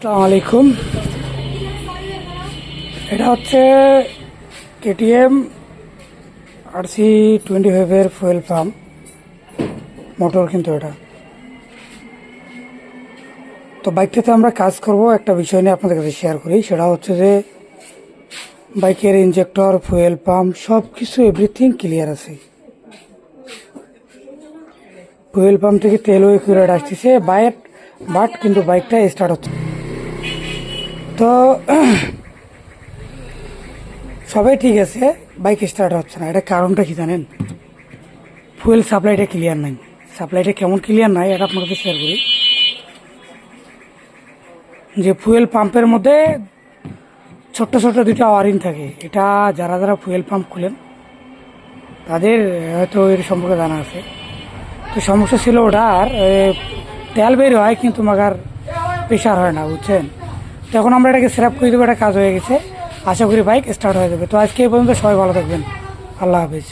আসসালামু আলাইকুম। এটা হচ্ছে কেটিএম আর সি টোয়েন্টি ফাইভের ফুয়েল পাম্প মোটর কিন্তু এটা। তো বাইকটাতে আমরা কাজ করব, একটা বিষয় নিয়ে আপনাদের কাছে শেয়ার করি। সেটা হচ্ছে যে বাইকের ইঞ্জেক্টর ফুয়েল পাম্প সব কিছু এভরিথিং ক্লিয়ার আছে। ফুয়েল পাম্প থেকে তেলও একুরেট আসতেছে বাইক বাট কিন্তু বাইকটা স্টার্ট হচ্ছে। তো, সবাই ঠিক আছে বাইক স্টার্ট হচ্ছে না। এটা কারণটা কি জানেন? ফুয়েল সাপ্লাইটা ক্লিয়ার নাই। সাপ্লাইটা কেমন ক্লিয়ার নাই, এটা আপনাকে শেয়ার করি। যে ফুয়েল পাম্পের মধ্যে ছোট্ট ছোট্ট দুইটা ওয়ারিং থাকে। এটা যারা যারা ফুয়েল পাম্প খুলেন, তাদের হয়তো এর সম্পর্কে জানা আছে। তো সমস্যা ছিল ওটার তেল বের হয় কিন্তু মাগার প্রেশার হয় না, বুঝছেন? এখন আমরা এটাকে সেরাপ করে দেবো এটা কাজ হয়ে গেছে। আশা করি বাইক স্টার্ট হয়ে যাবে। তো আজকে এই পর্যন্ত সবাই ভালো থাকবেন। আল্লাহ হাফিজ।